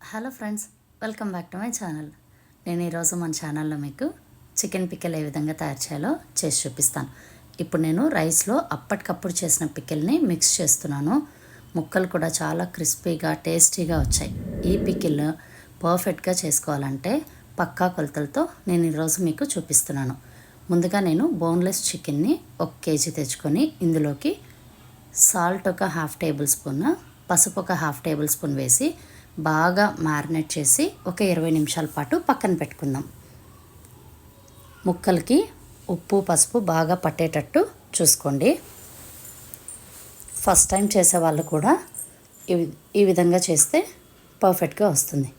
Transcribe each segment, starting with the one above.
Hello friends welcome back to my channel. నేను ఈరోజు మన ఛానల్లో మీకు చికెన్ పిక్కల్ ఏ విధంగా తయారు చేయాలో చేసి చూపిస్తాను. ఇప్పుడు నేను రైస్లో అప్పటికప్పుడు చేసిన పికిల్ని మిక్స్ చేస్తున్నాను. ముక్కలు కూడా చాలా క్రిస్పీగా టేస్టీగా వచ్చాయి. ఈ పికిల్ పర్ఫెక్ట్గా చేసుకోవాలంటే పక్కా కొలతలతో నేను ఈరోజు మీకు చూపిస్తున్నాను. ముందుగా నేను బోన్లెస్ చికెన్ని ఒక కేజీ తెచ్చుకొని ఇందులోకి సాల్ట్ ఒక హాఫ్ టేబుల్ స్పూన్ పసుపు ఒక హాఫ్ టేబుల్ స్పూన్ వేసి బాగా మ్యారినేట్ చేసి ఒక ఇరవై నిమిషాల పాటు పక్కన పెట్టుకుందాం. ముక్కలకి ఉప్పు పసుపు బాగా పట్టేటట్టు చూసుకోండి. ఫస్ట్ టైం చేసే వాళ్ళు కూడా ఈ ఈ విధంగా చేస్తే పర్ఫెక్ట్గా వస్తుంది.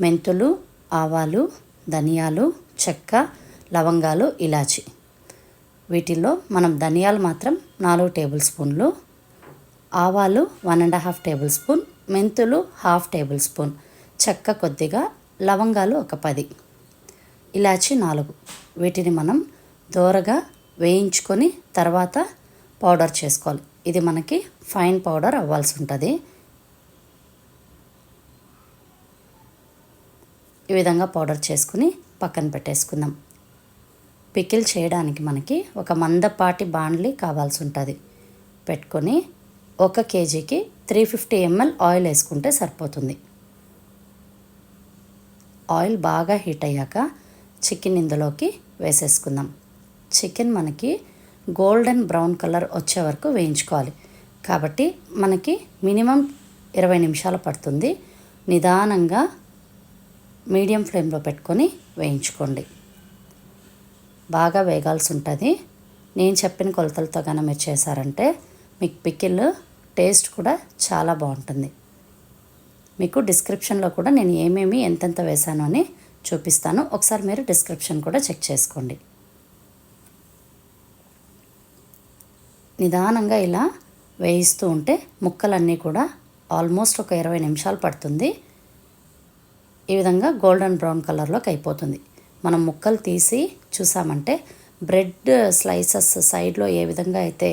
మెంతులు ఆవాలు ధనియాలు చెక్క లవంగాలు ఇలాచి. వీటిల్లో మనం ధనియాలు మాత్రం నాలుగు టేబుల్ స్పూన్లు ఆవాలు one and half table spoon మెంతులు హాఫ్ టేబుల్ స్పూన్ చెక్క కొద్దిగా లవంగాలు ఒక పది ఇలాచి నాలుగు. వీటిని మనం దోరగా వేయించుకొని తర్వాత పౌడర్ చేసుకోవాలి. ఇది మనకి ఫైన్ పౌడర్ అవ్వాల్సి ఉంటుంది. ఈ విధంగా పౌడర్ చేసుకుని పక్కన పెట్టేసుకుందాం. పికిల్ చేయడానికి మనకి ఒక మందపాటి బాండ్లీ కావాల్సి ఉంటుంది. పెట్టుకొని ఒక కేజీకి త్రీ ఫిఫ్టీ ఎంఎల్ ఆయిల్ వేసుకుంటే సరిపోతుంది. ఆయిల్ బాగా హీట్ అయ్యాక చికెన్ ఇందులోకి వేసేసుకుందాం. చికెన్ మనకి గోల్డెన్ బ్రౌన్ కలర్ వచ్చే వరకు వేయించుకోవాలి. కాబట్టి మనకి మినిమం ఇరవై నిమిషాలు పడుతుంది. నిదానంగా మీడియం ఫ్లేమ్లో పెట్టుకొని వేయించుకోండి. బాగా వేగాల్సి ఉంటుంది. నేను చెప్పిన కొలతలతో కనుక మీరు చేశారంటే మీకు పికిల్ టేస్ట్ కూడా చాలా బాగుంటుంది. మీకు డిస్క్రిప్షన్లో కూడా నేను ఏమేమి ఎంతెంత వేశాను అని చూపిస్తాను. ఒకసారి మీరు డిస్క్రిప్షన్ కూడా చెక్ చేసుకోండి. నిదానంగా ఇలా వేయిస్తూ ఉంటే ముక్కలన్నీ కూడా ఆల్మోస్ట్ ఒక ఇరవై నిమిషాలు పడుతుంది. ఈ విధంగా గోల్డెన్ బ్రౌన్ కలర్లోకి అయిపోతుంది. మనం ముక్కలు తీసి చూసామంటే బ్రెడ్ స్లైసెస్ సైడ్లో ఏ విధంగా అయితే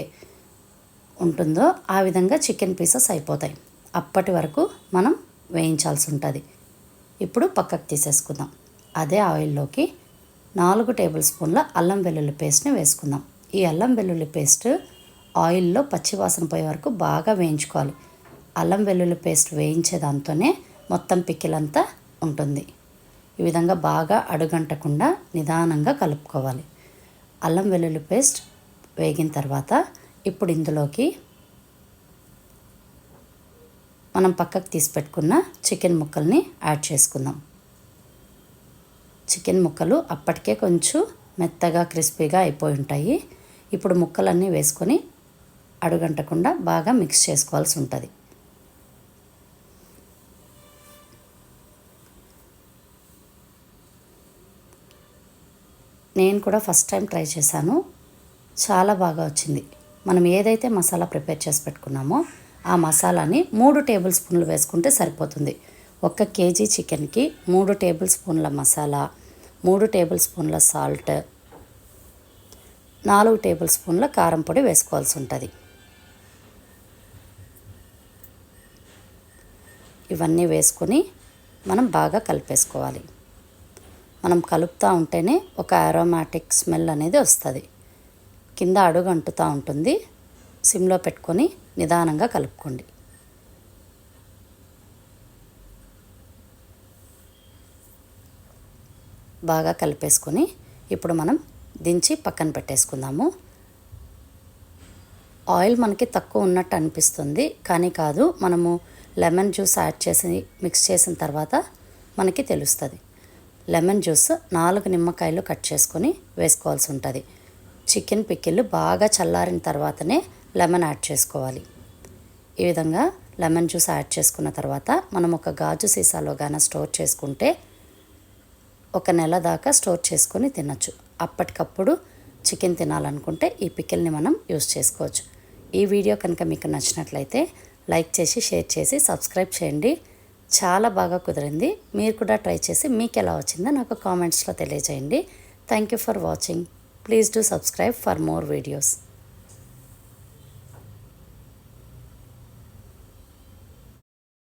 ఉంటుందో ఆ విధంగా చికెన్ పీసెస్ అయిపోతాయి. అప్పటి వరకు మనం వేయించాల్సి ఉంటుంది. ఇప్పుడు పక్కకు తీసేసుకుందాం. అదే ఆయిల్లోకి నాలుగు టేబుల్ స్పూన్ల అల్లం వెల్లుల్లి పేస్ట్ని వేసుకుందాం. ఈ అల్లం వెల్లుల్లి పేస్ట్ ఆయిల్లో పచ్చివాసన పోయే వరకు బాగా వేయించుకోవాలి. అల్లం వెల్లుల్లి పేస్ట్ వేయించే దాంతోనే మొత్తం పిక్కిలంతా ఉంటుంది. ఈ విధంగా బాగా అడుగంటకుండా నిదానంగా కలుపుకోవాలి. అల్లం వెల్లుల్లి పేస్ట్ వేగిన తర్వాత ఇప్పుడు ఇందులోకి మనం పక్కకు తీసి పెట్టుకున్న చికెన్ ముక్కల్ని యాడ్ చేసుకుందాం. చికెన్ ముక్కలు అప్పటికే కొంచెం మెత్తగా క్రిస్పీగా అయిపోయి ఉంటాయి. ఇప్పుడు ముక్కలన్నీ వేసుకొని అడుగంటకుండా బాగా మిక్స్ చేసుకోవాల్సి ఉంటుంది. నేను కూడా ఫస్ట్ టైం ట్రై చేశాను. చాలా బాగా వచ్చింది. మనం ఏదైతే మసాలా ప్రిపేర్ చేసి పెట్టుకున్నామో ఆ మసాలాని మూడు టేబుల్ స్పూన్లు వేసుకుంటే సరిపోతుంది. ఒక కేజీ చికెన్కి మూడు టేబుల్ స్పూన్ల మసాలా మూడు టేబుల్ స్పూన్ల సాల్ట్ నాలుగు టేబుల్ స్పూన్ల కారం పొడి వేసుకోవాల్సి ఉంటుంది. ఇవన్నీ వేసుకొని మనం బాగా కలిపేసుకోవాలి. మనం కలుపుతూ ఉంటేనే ఒక అరోమాటిక్ స్మెల్ అనేది వస్తుంది. కింద అడుగు అంటుతూ ఉంటుంది. సిమ్లో పెట్టుకొని నిదానంగా కలుపుకోండి. బాగా కలిపేసుకొని ఇప్పుడు మనం దించి పక్కన పెట్టేసుకుందాము. ఆయిల్ మనకి తక్కువ ఉన్నట్టు అనిపిస్తుంది. కానీ కాదు మనము లెమన్ జ్యూస్ యాడ్ చేసి మిక్స్ చేసిన తర్వాత మనకి తెలుస్తుంది. లెమన్ జ్యూస్ నాలుగు నిమ్మకాయలు కట్ చేసుకొని వేసుకోవాల్సి ఉంటుంది. చికెన్ పిక్కిళ్ళు బాగా చల్లారిన తర్వాతనే లెమన్ యాడ్ చేసుకోవాలి. ఈ విధంగా లెమన్ జ్యూస్ యాడ్ చేసుకున్న తర్వాత మనం ఒక గాజు సీసాలో గాన స్టోర్ చేసుకుంటే ఒక నెల దాకా స్టోర్ చేసుకొని తినచ్చు. అప్పటికప్పుడు చికెన్ తినాలనుకుంటే ఈ పికిల్ని మనం యూస్ చేసుకోవచ్చు. ఈ వీడియో కనుక మీకు నచ్చినట్లయితే లైక్ చేసి షేర్ చేసి సబ్స్క్రైబ్ చేయండి. చాలా బాగా కుదిరింది. మీరు కూడా ట్రై చేసి మీకు ఎలా వచ్చిందో నాకు కామెంట్స్లో తెలియజేయండి. Thank you for watching. Please do subscribe for more videos